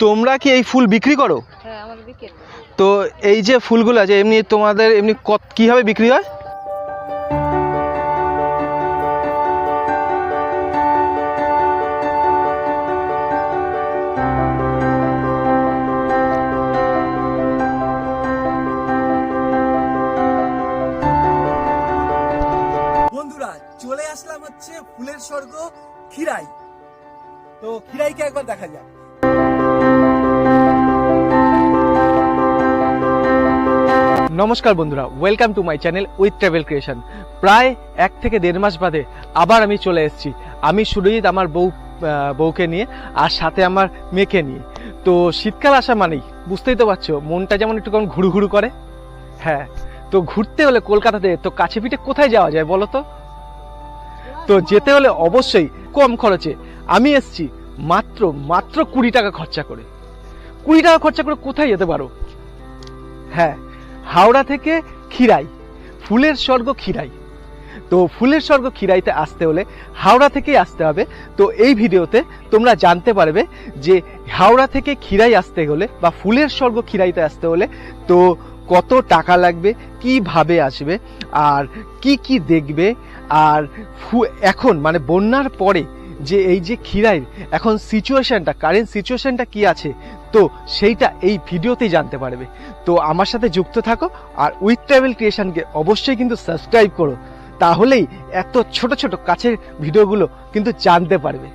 তোমরা কি এই ফুল বিক্রি করো? হ্যাঁ তো এই যে ফুলগুলো আছে এমনি তোমাদের এমনি কত কীভাবে বিক্রি হয়? নমস্কার বন্ধুরা welcome to my channel with travel creation প্রায় এক থেকে দেড় মাস বাদে আবার আমি চলে এসেছি। আমি সুরজিৎ, আমার বউ বউকে নিয়ে আর সাথে আমার মেয়েকে নিয়ে। তো শীতকাল আসা মানেই, বুঝতেই তো পারছ, মনটা যেমন একটু কেমন ঘুরু ঘুরু করে। হ্যাঁ তো ঘুরতে হলে কলকাতাতে, তো কাছে পিঠে কোথায় যাওয়া যায় বলো তো? তো যেতে হলে অবশ্যই কম খরচে আমি এসছি মাত্র মাত্র কুড়ি টাকা খরচা করে। কুড়ি টাকা খরচা করে কোথায় যেতে পারো? হ্যাঁ হাওড়া থেকে খিরাই ফুলের স্বর্গ খিরাই তো ফুলের স্বর্গ খিরাইতে আসতে হলে হাওড়া থেকেই আসতে হবে। তো এই ভিডিওতে তোমরা জানতে পারবে যে হাওড়া থেকে খিরাই আসতে হলে বা ফুলের স্বর্গ খিরাইতে আসতে হলে তো কত টাকা লাগবে, কীভাবে আসবে, আর কি কি দেখবে, আর এখন মানে বন্যার পরে যে এই যে খিরাইয়ের এখন সিচুয়েশনটা কারেন্ট সিচুয়েশনটা কি আছে তো সেইটা এই ভিডিওতেই জানতে পারবে। তো আমার সাথে যুক্ত থাকো আর উইথ ট্রাভেল ক্রিয়েশনকে অবশ্যই কিন্তু সাবস্ক্রাইব করো। তাহলেই এত ছোট ছোট কাছের ভিডিওগুলো কিন্তু জানতে পারবে।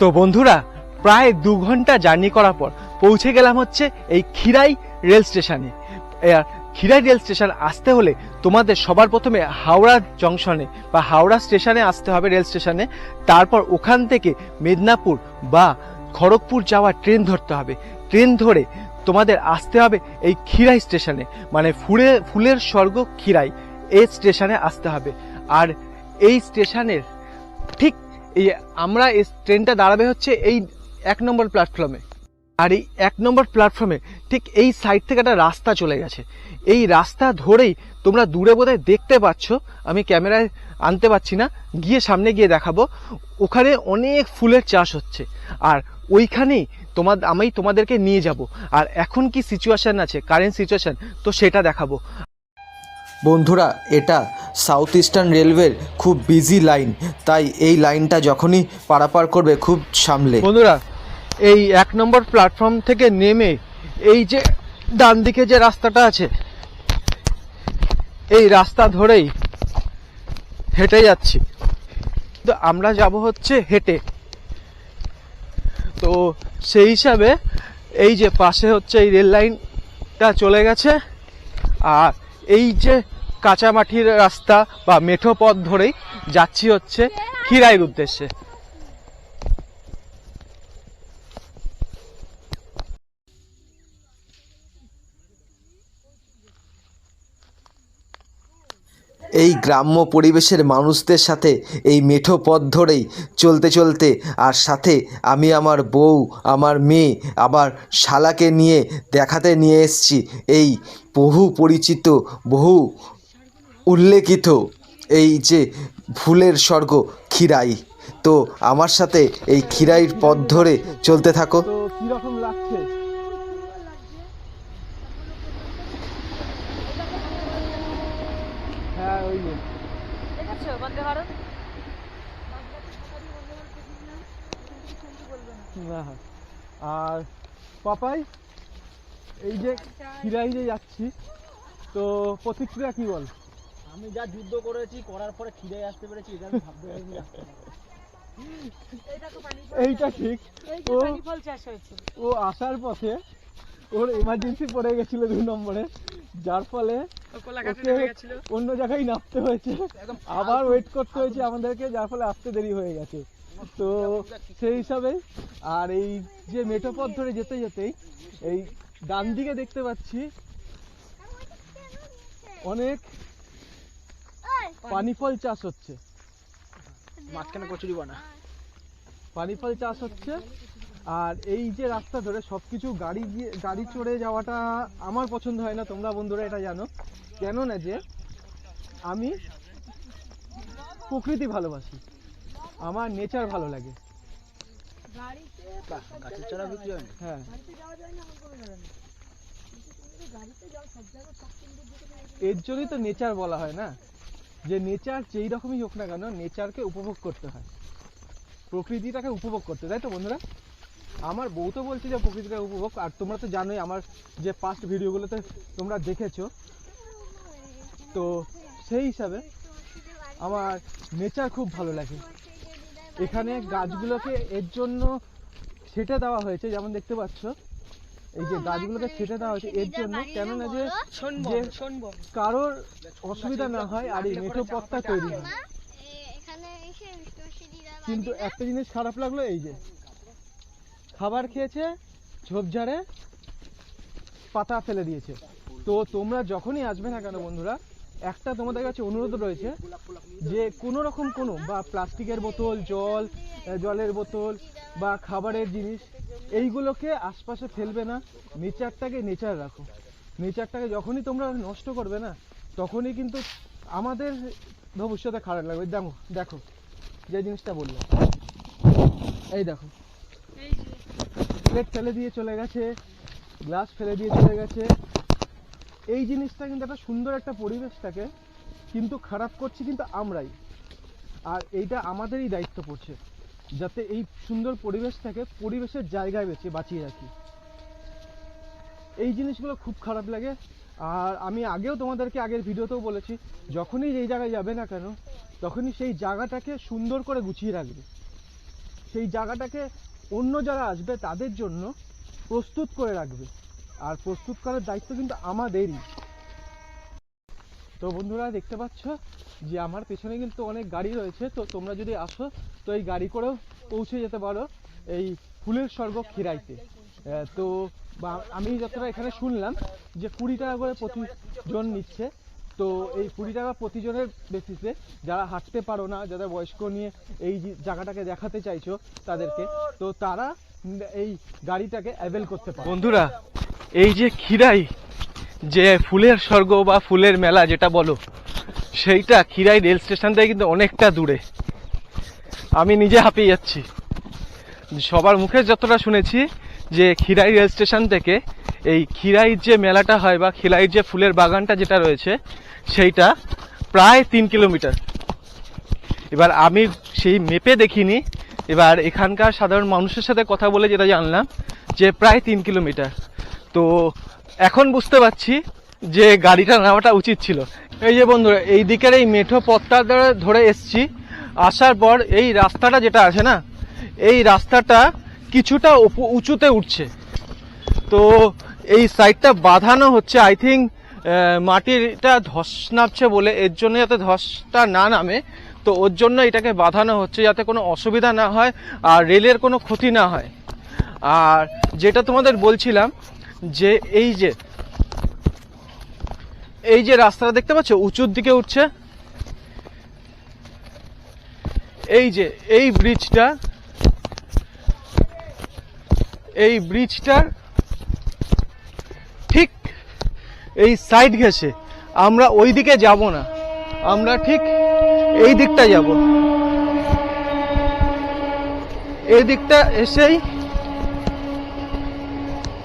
তো বন্ধুরা, প্রায় দু ঘণ্টা জার্নি করার পর পৌঁছে গেলাম হচ্ছে এই খিরাই রেল স্টেশনে। খিরাই রেল স্টেশন আসতে হলে তোমাদের সবার প্রথমে হাওড়া জংশনে বা হাওড়া স্টেশনে আসতে হবে রেল স্টেশনে। তারপর ওখান থেকে মেদিনীপুর বা খড়গপুর যাওয়ার ট্রেন ধরতে হবে। ট্রেন ধরে তোমাদের আসতে হবে এই খিরাই স্টেশনে। মানে ফুলে ফুলের স্বর্গ খিরাই এই স্টেশনে আসতে হবে। আর এই স্টেশনের ঠিক এই আমরা এই ট্রেনটা দাঁড়াবে হচ্ছে এই এক নম্বর প্ল্যাটফর্মে আর এই এক নম্বর প্ল্যাটফর্মে ঠিক এই সাইড থেকে একটা রাস্তা চলে গেছে। এই রাস্তা ধরেই তোমরা দূরে বোধহয় দেখতে পাচ্ছ, আমি ক্যামেরায় আনতে পারছি না, গিয়ে সামনে গিয়ে দেখাবো। ওখানে অনেক ফুলের চাষ হচ্ছে। আর ওইখানেই তোমার আমি তোমাদেরকে নিয়ে যাব। আর এখন কি সিচুয়েশান আছে কারেন্ট সিচুয়েশান তো সেটা দেখাবো। বন্ধুরা এটা সাউথ ইস্টার্ন রেলওয়ের খুব বিজি লাইন তাই এই লাইনটা যখনই পারাপার করবে খুব সামলে। বন্ধুরা এই এক নম্বর প্ল্যাটফর্ম থেকে নেমে এই যে ডান দিকে যে রাস্তাটা আছে এই রাস্তা ধরেই হেঁটে যাচ্ছি। তো আমরা যাব হচ্ছে হেঁটে। তো সেই হিসাবে এই যে পাশে হচ্ছে এই রেল লাইনটা চলে গেছে। আর এই যে কাঁচামাটির রাস্তা বা মেঠো পথ ধরেই যাচ্ছি হচ্ছে খিরাইয়ের উদ্দেশ্যে। এই গ্রাম্য পরিবেশের মানুষদের সাথে, এই মেঠো পথ ধরেই চলতে চলতে, আর সাথে আমি আমার বউ, আমার মেয়ে, আবার শালাকে নিয়ে দেখাতে নিয়ে এসেছি। এই বহু পরিচিত, বহু উল্লেখিত এই যে ফুলের স্বর্গ খিরাই তো আমার সাথে এই খিরাইর পথ ধরে চলতে থাকো তো কীরকম লাগছে হ্যাঁ ওই যে দেখেছ বন্দে ভারত না আর পাপাই এই যে খিরাই যে যাচ্ছি তো প্রতিক্রিয়া কি বল? আমি যা যুদ্ধ করেছি করার পরে খিরাই আসতে পেরেছি এটা আমি ভাবতে পারিনি। আসতে পারব। এইটা ঠিক। ও পানি ফল চাষ হয়েছে। ও আসার পথে ওর এমার্জেন্সি পড়ে গেছিল দুই নম্বরে যার ফলে অন্য জায়গায় নামতে হয়েছে। আবার ওয়েট করতে হয়েছে আমাদেরকে যার ফলে আসতে দেরি হয়ে গেছে। তো সেই হিসাবে আর এই যে মেঠো পথ ধরে যেতে যেতেই এই ডান দিকে দেখতে পাচ্ছি অনেক পানি ফল চাষ হচ্ছে। মাঝখানে কচুরি বানা পানি ফল চাষ হচ্ছে। আর এই যে রাস্তা ধরে সবকিছু গাড়ি গিয়ে গাড়ি চড়ে যাওয়াটা আমার পছন্দ হয় না তোমরা বন্ধুরা এটা জানো। কেন না যে আমি প্রকৃতি ভালোবাসি। আমার নেচার ভালো লাগে। গাছের চারা বিক্রি হয় হ্যাঁ। এর জন্যই তো নেচার বলা হয় না। যে নেচার যেই রকমই হোক না কেন নেচারকে উপভোগ করতে হয়। প্রকৃতিটাকে উপভোগ করতে তাই তো বন্ধুরা? আমার বউ তো বলছে যে প্রকৃতিটাকে উপভোগ আর তোমরা তো জানোই আমার যে পাস্ট ভিডিওগুলোতে তোমরা দেখেছ। তো সেই হিসাবে আমার নেচার খুব ভালো লাগে। এখানে গাছগুলোকে এর জন্য ছেটে দেওয়া হয়েছে যেমন দেখতে পাচ্ছ। এই যে গাছগুলোকে ছেটে দেওয়া হয়েছে এর জন্য কেননা যে কারোর অসুবিধা না হয় আর এই মেঠো পথটা তৈরি হয়। এখানে এসে বিষ্ণুশ্রীরা কিন্তু একটা জিনিস খারাপ লাগল এই যে খাবার খেয়েছে ঝোপঝাড়ে পাতা ফেলে দিয়েছে। তো তোমরা যখনই আসবে না কেন বন্ধুরা একটা তোমাদের কাছে অনুরোধ রয়েছে যে কোনো রকম কোনো বা প্লাস্টিকের বোতল জল জলের বোতল বা খাবারের জিনিস এইগুলোকে আশপাশে ফেলবে না। নেচারটাকে নেচার রাখো। নেচারটাকে যখনই তোমরা নষ্ট করবে না তখনই কিন্তু আমাদের ভবিষ্যতে খারাপ লাগবে। দেখো দেখো যে জিনিসটা বললাম। এই দেখো। প্লেট ফেলে দিয়ে চলে গেছে গ্লাস ফেলে দিয়ে চলে গেছে। এই জিনিসটা কিন্তু একটা সুন্দর একটা পরিবেশটাকে কিন্তু খারাপ করছি কিন্তু আমরাই। আর এইটা আমাদেরই দায়িত্ব পড়ছে, যাতে এই সুন্দর পরিবেশটাকে পরিবেশের জায়গায় বেঁচে বাঁচিয়ে রাখি। এই জিনিসগুলো খুব খারাপ লাগে। আর আমি আগেও তোমাদেরকে আগের ভিডিওতেও বলেছি, যখনই যেই জায়গায় যাবে না কেন, তখনই সেই জায়গাটাকে সুন্দর করে গুছিয়ে রাখবে। সেই জায়গাটাকে অন্য যারা আসবে তাদের জন্য প্রস্তুত করে রাখবে। আর প্রস্তুত করার দায়িত্ব কিন্তু আমাদেরই। তো বন্ধুরা, দেখতে পাচ্ছ যে আমার পেছনে কিন্তু অনেক গাড়ি রয়েছে। তো তোমরা যদি আসো, তো এই গাড়ি করেও পৌঁছে যেতে পারো এই ফুলের স্বর্গ খিরাইতে। তো আমি যতটা এখানে শুনলাম যে কুড়ি টাকা করে প্রতিজন নিচ্ছে। তো এই কুড়ি টাকা প্রতিজনের বেসিসে যারা হাঁটতে পারো না, যারা বয়স্ক নিয়ে এই জায়গাটাকে দেখাতে চাইছো তাদেরকে, তো তারা এই গাড়িটাকে অ্যাভেল করতে পারে। বন্ধুরা এই যে খিরাই যে ফুলের স্বর্গ বা ফুলের মেলা যেটা বলো, সেইটা খিরাই রেল স্টেশন থেকে কিন্তু অনেকটা দূরে। আমি নিজে হাঁপিয়ে যাচ্ছি। সবার মুখে যতটা শুনেছি যে খিরাই রেল স্টেশন থেকে এই খিরাইর যে মেলাটা হয় বা খিরাইর যে ফুলের বাগানটা যেটা রয়েছে, সেইটা প্রায় তিন কিলোমিটার। এবার আমি সেই মেপে দেখিনি, এবার এখানকার সাধারণ মানুষের সাথে কথা বলে যেটা জানলাম যে প্রায় তিন কিলোমিটার। তো এখন বুঝতে পারছি যে গাড়িটা নেওয়াটা উচিত ছিল। এই যে বন্ধুরা, এই দিকের এই মেঠো পথটা ধরে এসছি। আসার পর এই রাস্তাটা যেটা আছে না, এই রাস্তাটা কিছুটা উঁচুতে উঠছে। তো এই সাইডটা বাঁধানো হচ্ছে আই থিঙ্ক মাটিটা ধস নামছে বলে, এর জন্য যাতে ধসটা না নামে। তো ওর জন্য এটাকে বাঁধানো হচ্ছে যাতে কোনো অসুবিধা না হয় আর রেলের কোনো ক্ষতি না হয়। আর যেটা তোমাদের বলছিলাম যে এই যে এই যে রাস্তাটা দেখতে পাচ্ছ? উঁচুর দিকে উঠছে। এই যে, এই ব্রিজটা এই ব্রিজটার ঠিক এই সাইড ঘেসে আমরা ওই দিকে যাব না। আমরা ঠিক এই দিকটা যাব। এই দিকটা এসেই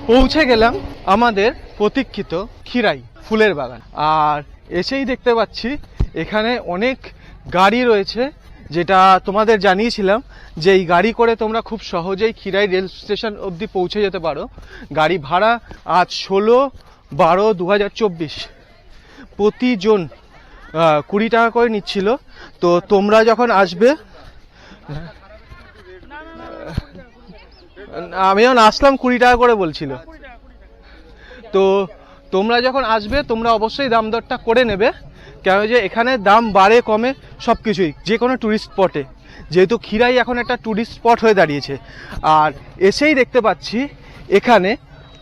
পৌঁছে গেলাম আমাদের প্রতীক্ষিত খিরাই ফুলের বাগান আর এসেই দেখতে পাচ্ছি এখানে অনেক গাড়ি রয়েছে যেটা তোমাদের জানিয়েছিলাম যে এই গাড়ি করে তোমরা খুব সহজেই খিরাই রেল স্টেশন অবধি পৌঁছে যেতে পারো গাড়ি ভাড়া আজ ষোলো বারো দু হাজার চব্বিশ প্রতিজন কুড়ি টাকা করে নিচ্ছিল তো তোমরা যখন আসবে আমি যখন আসলাম কুড়ি টাকা করে বলছিল। তো তোমরা যখন আসবে, তোমরা অবশ্যই দাম দরটা করে নেবে। কেন যে এখানে দাম বাড়ে, কমে সব কিছুই যে কোনো ট্যুরিস্ট স্পটে যেহেতু ক্ষীরাই এখন একটা ট্যুরিস্ট স্পট হয়ে দাঁড়িয়েছে। আর এসেই দেখতে পাচ্ছি, এখানে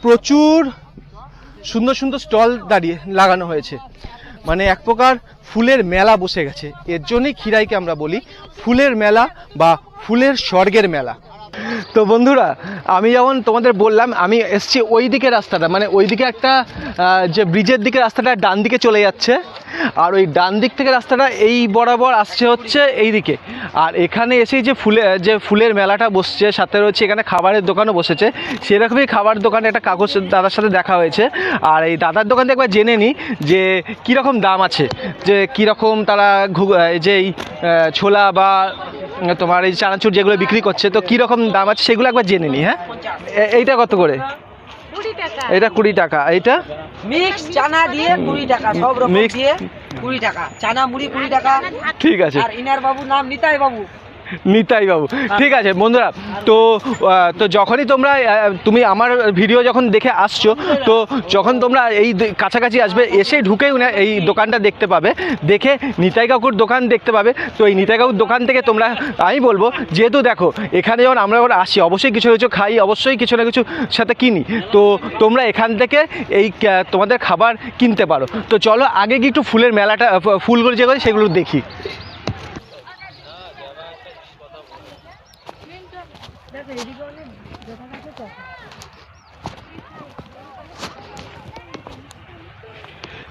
প্রচুর সুন্দর সুন্দর স্টল দাঁড়িয়ে লাগানো হয়েছে। মানে এক প্রকার ফুলের মেলা বসে গেছে। এর জন্যই ক্ষীরাইকে আমরা বলি ফুলের মেলা বা ফুলের স্বর্গের মেলা। তো বন্ধুরা, আমি যেমন তোমাদের বললাম, আমি এসছি ওই দিকে রাস্তাটা মানে ওই দিকে একটা যে ব্রিজের দিকে রাস্তাটা ডান দিকে চলে যাচ্ছে। আর ওই ডান দিক থেকে রাস্তাটা এই বরাবর আসছে হচ্ছে এই দিকে আর এখানে এসেই যে ফুলে, যে ফুলের মেলাটা বসছে, সাথে রয়েছে এখানে খাবারের দোকানও বসেছে। সেরকমই খাবার দোকানে একটা কাগজ দাদার সাথে দেখা হয়েছে। আর এই দাদার দোকান থেকে একবার জেনে নিই যে কীরকম দাম আছে, যে কীরকম তারা যে এই ছোলা বা তোমার এই চানাচুর যেগুলো বিক্রি করছে, তো কীরকম দাম আছে সেগুলো একবার জেনে নিই হ্যাঁ? এইটা কত করে? এটা কুড়ি টাকা এইটা? মিক্স চানা দিয়ে কুড়ি টাকা সব রকম দিয়ে কুড়ি টাকা। চানা মুড়ি কুড়ি টাকা। ঠিক আছে। আর ইনার বাবু নাম নিতাই বাবু নিতাই বাবু। ঠিক আছে, বন্ধুরা, তো তো যখনই তোমরা তুমি আমার ভিডিও যখন দেখে আসছো, তো যখন তোমরা এই কাছাকাছি আসবে, এসে ঢুকেই না, এই দোকানটা দেখতে পাবে। দেখে নিতাই কাকুর দোকান দেখতে পাবে। তো এই নিতাই কাকুর দোকান থেকে তোমরা, আমি বলব, যেহেতু দেখো, এখানে যখন আমরা যখন আসি, অবশ্যই কিছু কিছু খাই, অবশ্যই কিছু না কিছু সাথে কিনি। তো তোমরা এখান থেকে এই তোমাদের খাবার কিনতে পারো। তো চলো, আগে কি একটু ফুলের মেলাটা ফুলগুলো যেগুলো সেগুলো দেখি। রেডি করে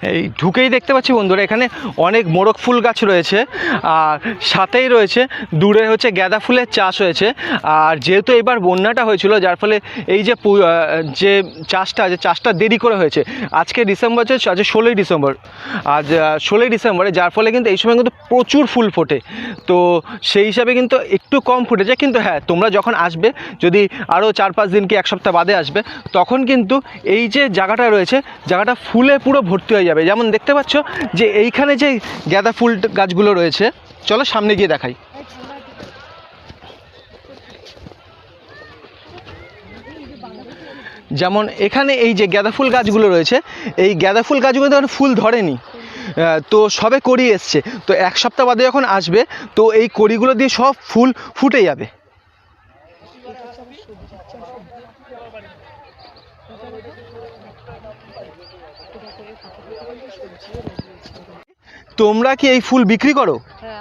এই ঢুকেই দেখতে পাচ্ছি বন্ধুরা, এখানে অনেক মোরগ ফুল গাছ রয়েছে, আর সাথেই রয়েছে, দূরে হচ্ছে গাঁদা ফুলের চাষ হয়েছে, আর যেহেতু এবার বন্যাটা হয়েছিল, যার ফলে এই যে যে চাষটা যে চাষটা দেরি করে হয়েছে, আজকে ডিসেম্বর হচ্ছে আজকে ষোলোই ডিসেম্বর, আজ ষোলোই ডিসেম্বরে, যার ফলে কিন্তু এই সময় কিন্তু প্রচুর ফুল ফোটে, তো সেই হিসাবে কিন্তু একটু কম ফুটেছে, কিন্তু হ্যাঁ তোমরা যখন আসবে, যদি আরও চার পাঁচ দিন কি এক সপ্তাহ বাদে আসবে, তখন কিন্তু এই যে জায়গাটা রয়েছে, জায়গাটা ফুলে পুরো ভর্তি হয়ে যাবে। যেমন দেখতে পাচ্ছ যে এইখানে যে গাঁদা ফুল গাছগুলো রয়েছে, চলো সামনে গিয়ে দেখাই। যেমন এখানে এই যে গাঁদা ফুল গাছগুলো রয়েছে, এই গাঁদা ফুল গাছগুলো তখন ফুল ধরেনি। তো সবে কড়ি এসছে। তো এক সপ্তাহ বাদে যখন আসবে, তো এই কড়িগুলো দিয়ে সব ফুল ফুটে যাবে। তোমরা কি এই ফুল বিক্রি করো? হ্যাঁ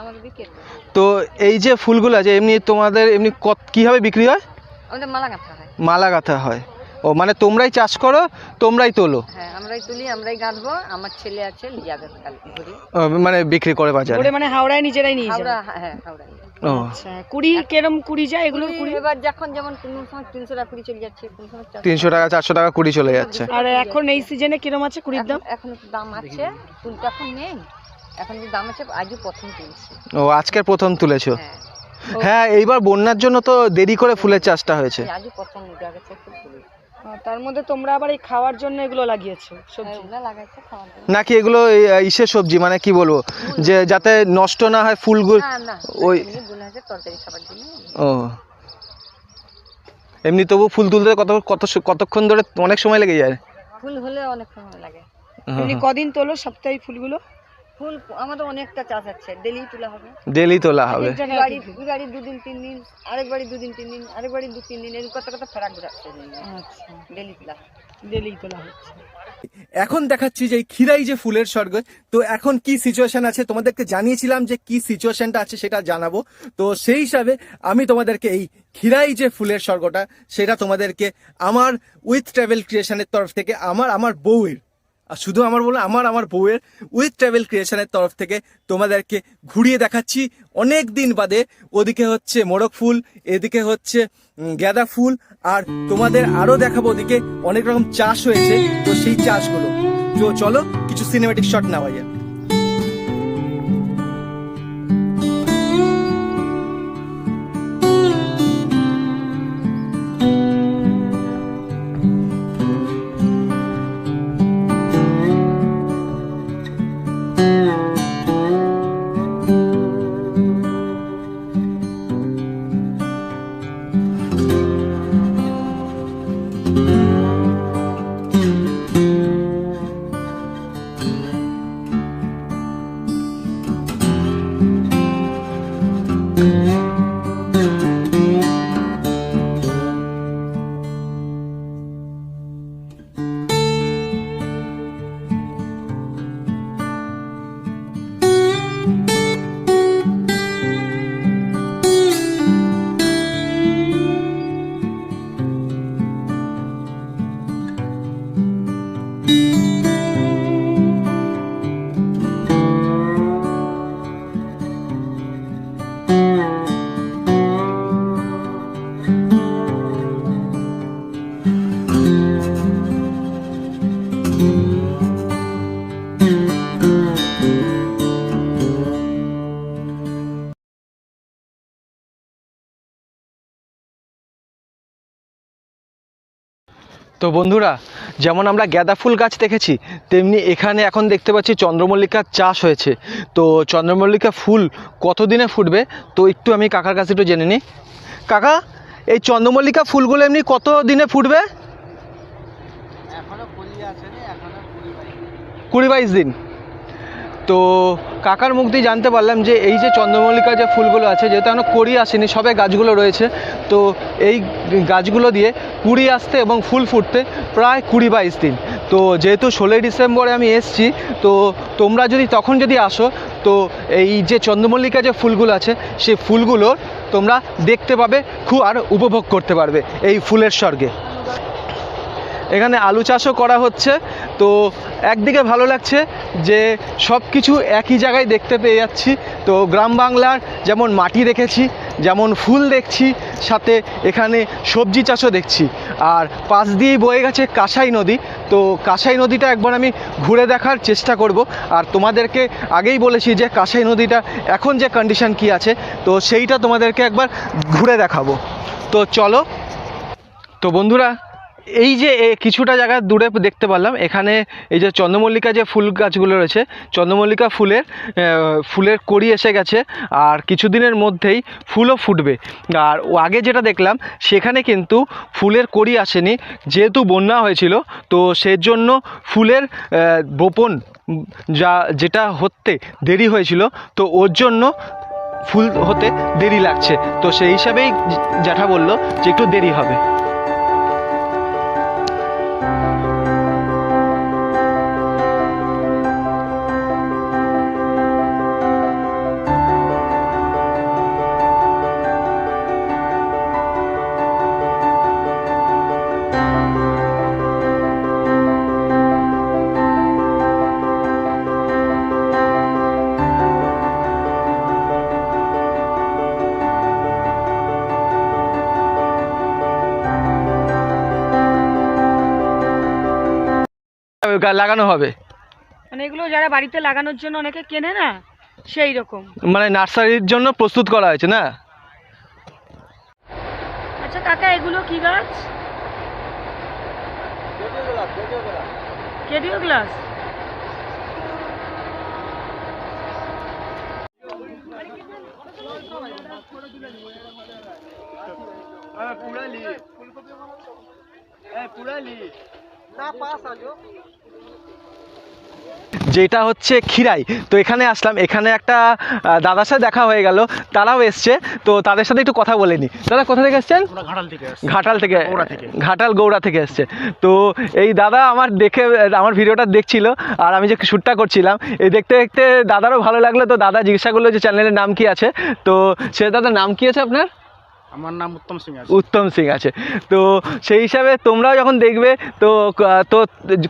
তো এই যে ফুলগুলো আছে এমনি তোমাদের এমনি কত কীভাবে বিক্রি হয়? আমাদের মালা গাঁথা হয়। মালা গাঁথা হয়। ও মানে তোমরাই চাষ করো তোমরাই তোলো? হ্যাঁ আমরাই তুলি আমরাই গাঁথবো আমার ছেলে আছে নিয়ে যাবে কালকে ঘুরি ও, মানে বিক্রি করে বাজারে? মানে হাওড়ায় নিজেরাই নিয়ে হাওড়া হ্যাঁ হাওড়ায়। ও। আচ্ছা কুড়ি কেরম কুড়ি যায় এগুলো কুড়ি এবার যখন যেমন কোনো সময় তিনশো টাকা কুড়ি চলে যাচ্ছে কোনো সময় তিনশো টাকা চারশো টাকা কুড়ি চলে যাচ্ছে। আর এখন এই সিজনে কিরম আছে কুড়ির দাম? এখন- দাম আছে এখন নেই। এখন যে দাম আছে আজও প্রথম তুলছি। ও আজকের প্রথম তুলেছো? হ্যাঁ। হ্যাঁ এইবার বন্যার জন্য তো দেরি করে ফুলের চাষটা হয়েছে। আজও প্রথম তার মধ্যে তোমরা আবার এই খাওয়ার জন্য এগুলো লাগিয়েছো সবজি? লাগাইছে খাওয়ার জন্য। নাকি এগুলো এই, ইসের সবজি মানে কি বলব যে যাতে নষ্ট না হয় ফুলগুলো? না না ওই- এমনি আছে তরকারি খাবার জন্য। ও। এমনি তবু ফুল তুলতে কত কত কতক্ষণ ধরে অনেক সময় লেগে যায়? ফুল হলে অনেক সময় লাগে। এমনি কদিন তোলো সপ্তাহে ফুলগুলো? ফুল আমাদের অনেকটা চাষ আছে। ডেলি তোলা হবে। ডেলি তোলা হবে। বাড়ি এই বাড়ি দুদিন তিন দিন আরেক বাড়ি দুদিন তিন দিন আরেক বাড়ি দু তিন দিন এরকম কত কত ফেরাক ঘুরাচ্ছে আচ্ছা। ডেলি তোলা ডেলি তোলা হচ্ছে। এখন দেখাচ্ছি যে এই খিরাই যে ফুলের স্বর্গ তো এখন কি সিচুয়েশন আছে? তোমাদেরকে জানিয়েছিলাম যে কি সিচুয়েশনটা আছে সেটা জানাব। তো সেই হিসাবে আমি তোমাদেরকে এই খিরাই যে ফুলের স্বর্গটা সেটা তোমাদেরকে আমার উইথ ট্রাভেল ক্রিয়েশনের তরফ থেকে আমার আমার বউয়ের আর শুধু আমার বলে, আমার আমার বউয়ের উইথ ট্রাভেল ক্রিয়েশনের তরফ থেকে তোমাদেরকে ঘুরিয়ে দেখাচ্ছি অনেক দিন বাদে। ওদিকে হচ্ছে মোরগ ফুল, এদিকে হচ্ছে গ্যাদা ফুল, আর তোমাদের আরও দেখাবো ওদিকে অনেক রকম চাষ হয়েছে। তো সেই চাষগুলো। তো চলো, কিছু সিনেমেটিক শট নেওয়া যায় তো বন্ধুরা যেমন আমরা গ্যাদা ফুল গাছ দেখেছি তেমনি এখানে এখন দেখতে পাচ্ছি চন্দ্রমল্লিকার চাষ হয়েছে। তো চন্দ্রমল্লিকা ফুল কতদিনে ফুটবে? তো একটু আমি কাকার কাছে একটু জেনে নিই। কাকা এই চন্দ্রমল্লিকা ফুলগুলো এমনি কত দিনে। ফুটবে কুড়ি বাইশ দিন। তো কাকার মুখ দিয়ে জানতে পারলাম যে এই যে চন্দ্রমল্লিকা যে ফুলগুলো আছে, যেহেতু এখনও কড়ি আসেনি, সবে গাছগুলো রয়েছে, তো এই গাছগুলো দিয়ে কুড়ি আসতে এবং ফুল ফুটতে প্রায় কুড়ি বাইশ দিন। তো যেহেতু ষোলোই ডিসেম্বরে আমি এসছি, তো তোমরা যদি তখন যদি আসো, তো এই যে চন্দ্রমল্লিকা যে ফুলগুলো আছে সেই ফুলগুলোর তোমরা দেখতে পাবে, খুব আর উপভোগ করতে পারবে এই ফুলের স্বর্গে। এখানে আলু চাষও করা হচ্ছে, তো একদিকে ভালো লাগছে যে সব কিছু একই জায়গায় দেখতে পেয়ে যাচ্ছি। তো গ্রাম বাংলার যেমন মাটি দেখেছি, যেমন ফুল দেখছি, সাথে এখানে সবজি চাষও দেখছি। আর পাশ দিয়েই বয়ে গেছে কাঁসাই নদী। তো কাঁসাই নদীটা একবার আমি ঘুরে দেখার চেষ্টা করব। আর তোমাদেরকে আগেই বলেছি যে কাঁসাই নদীটা এখন যে কন্ডিশন কি আছে, তো সেইটা তোমাদেরকে একবার ঘুরে দেখাবো। তো চলো। তো বন্ধুরা এই যে কিছুটা জায়গা দূরে দেখতে পারলাম। এখানে এই যে চন্দ্রমল্লিকা যে ফুল গাছগুলো রয়েছে, চন্দ্রমল্লিকা ফুলের ফুলের কড়ি এসে গেছে আর কিছুদিনের মধ্যেই ফুলও ফুটবে। আর আগে যেটা দেখলাম, সেখানে কিন্তু ফুলের কড়ি আসেনি, যেহেতু বন্যা হয়েছিল, তো সেজন্য ফুলের বপন যা, যেটা হতে দেরি হয়েছিল, তো ওর জন্য ফুল হতে দেরি লাগছে। তো সেই হিসাবেই জ্যাঠা বলল যে একটু দেরি হবে। লাগানো হবে? মানে এগুলো যারা বাড়িতে লাগানোর জন্য অনেকে কেনে না সেই রকম। মানে নার্সারির জন্য প্রস্তুত করা হয়েছে না? আচ্ছা কাকা এগুলো কি গাছ? কেডিও গ্লাস। যেটা হচ্ছে খিরাই তো এখানে আসলাম। এখানে একটা দাদার সাথে দেখা হয়ে গেল। তারাও এসছে। তো তাদের সাথে একটু কথা বলে নি। দাদা কোথা থেকে এসছেন? ঘাটাল থেকে ঘাটাল গৌড়া থেকে। ঘাটাল গৌড়া থেকে এসছে। তো এই দাদা আমার দেখে আমার ভিডিওটা দেখছিল আর আমি যে শ্যুটটা করছিলাম এই দেখতে দেখতে দাদারও ভালো লাগল। তো দাদা জিজ্ঞাসা করল যে চ্যানেলের নাম কি আছে? তো সে দাদার নাম কি আছে আপনার? আমার নাম উত্তম সিং আছে। উত্তম সিং আছে। তো সেই হিসাবে তোমরাও যখন দেখবে তো তো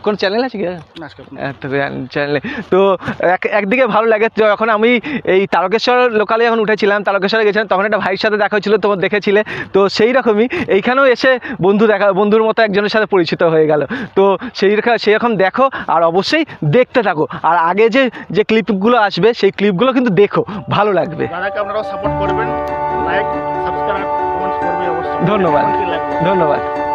কোন চ্যানেল আছে কি চ্যানেলে তো এক একদিকে ভালো লাগে যখন আমি এই তারকেশ্বর লোকালে যখন উঠেছিলাম তারকেশ্বরে গেছিলাম তখন একটা ভাইয়ের সাথে দেখা হয়েছিল তোমার দেখেছিলে। তো সেই রকমই এইখানেও এসে বন্ধু দেখা বন্ধুর মতো একজনের সাথে পরিচিত হয়ে গেল। তো সেই রকম সেই রকম দেখো আর অবশ্যই দেখতে থাকো। আর আগে যে যে ক্লিপগুলো আসবে সেই ক্লিপগুলো কিন্তু দেখো ভালো লাগবে। আপনারাও সাপোর্ট করবেন লাইক ধন্যবাদ। ধন্যবাদ।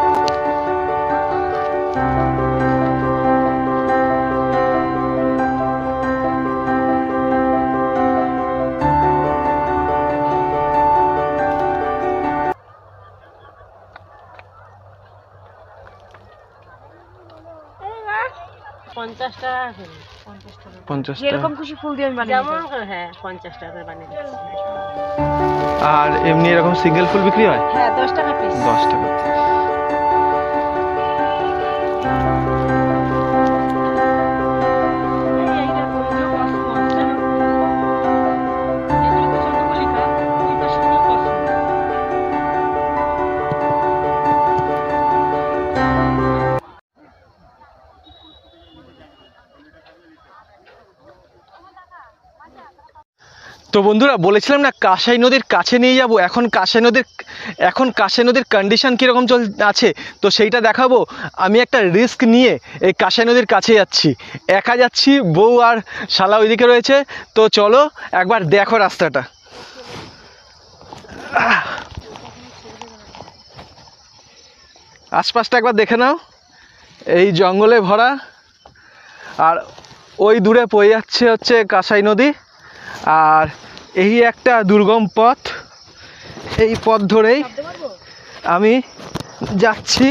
পঞ্চাশ টাকা করে। পঞ্চাশ টাকা। যেরকম খুশি ফুল দিয়ে আমি বানিয়ে যেমন দিতাম। হ্যাঁ পঞ্চাশ টাকা করে বানিয়ে দিচ্ছি আর এমনি এরকম সিঙ্গেল ফুল বিক্রি হয়? হ্যাঁ দশ টাকা পিস দশ টাকা তো বন্ধুরা, বলেছিলাম না কাঁসাই নদীর কাছে নিয়ে যাব? এখন কাঁসাই নদীর, এখন কাঁসাই নদীর কন্ডিশন কীরকম চল, আছে? তো সেইটা দেখাবো। আমি একটা রিস্ক নিয়ে এই কাঁসাই নদীর কাছে যাচ্ছি। একা যাচ্ছি, বউ আর শালা ওইদিকে রয়েছে। তো চলো, একবার দেখো রাস্তাটা। আশপাশটা একবার দেখে নাও। এই জঙ্গলে ভরা। আর ওই দূরে বয়ে যাচ্ছে হচ্ছে কাঁসাই নদী। আর এই একটা দুর্গম পথ। এই পথ ধরেই আমি যাচ্ছি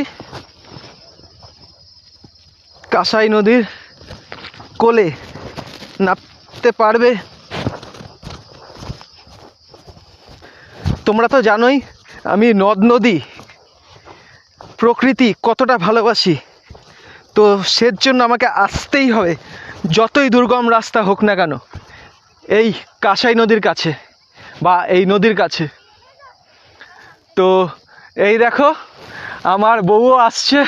কাঁসাই নদীর কোলে। নামতে পারবে? তোমরা তো জানোই, আমি নদ নদী, প্রকৃতি কতটা ভালোবাসি। তো সের জন্য আমাকে আসতেই হবে, যতই দুর্গম রাস্তা হোক না কেন। এই কাঁসাই নদীর কাছে, বা এই নদীর কাছে। তো এই দেখো, আমার বউও আসছে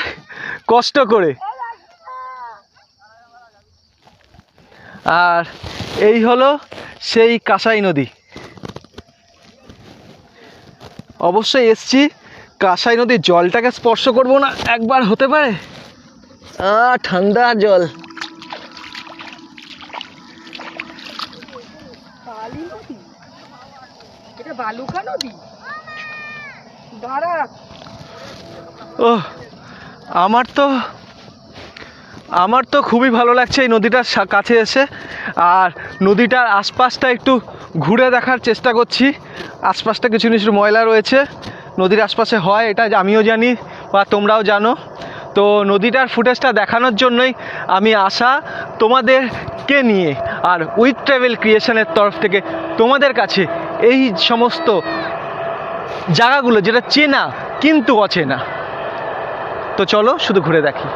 কষ্ট করে। আর এই হলো সেই কাঁসাই নদী। অবশ্যই এসছি কাঁসাই নদীর জলটাকে স্পর্শ করব না, একবার হতে পারে? ঠান্ডা জল। এটা বালুকা নদী? দাঁড়া। ও আমার তো আমার তো খুবই ভালো লাগছে এই নদীটার কাছে এসে। আর নদীটার আশপাশটা একটু ঘুরে দেখার চেষ্টা করছি। আশপাশটা কিছু কিছু ময়লা রয়েছে। নদীর আশপাশে হয়, এটা আমিও জানি বা তোমরাও জানো। তো নদীটার ফুটেজটা দেখানোর জন্যই আমি আসা তোমাদেরকে নিয়ে আর উইথ ট্রাভেল ক্রিয়েশনের তরফ থেকে তোমাদের কাছে এই সমস্ত জায়গাগুলো যেটা চেনা কিন্তু অচেনা। তো চলো শুধু ঘুরে দেখি।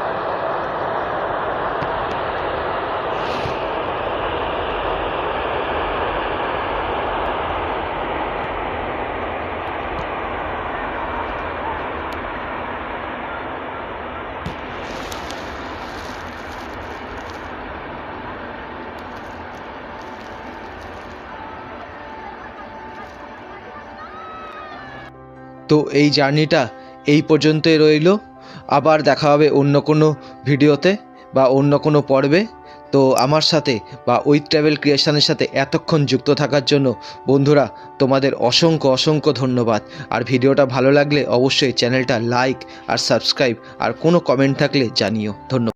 তো এই জার্নিটা এই পর্যন্তই রইল। আবার দেখা হবে অন্য কোনো ভিডিওতে বা অন্য কোনো পর্বে। তো আমার সাথে বা উইথ ট্রাভেল ক্রিয়েশনের সাথে এতক্ষণ যুক্ত থাকার জন্য বন্ধুরা, তোমাদের অসংখ্য অসংখ্য ধন্যবাদ। আর ভিডিওটা ভালো লাগলে অবশ্যই চ্যানেলটা লাইক আর সাবস্ক্রাইব আর কোনো কমেন্ট থাকলে জানিও। ধন্যবাদ।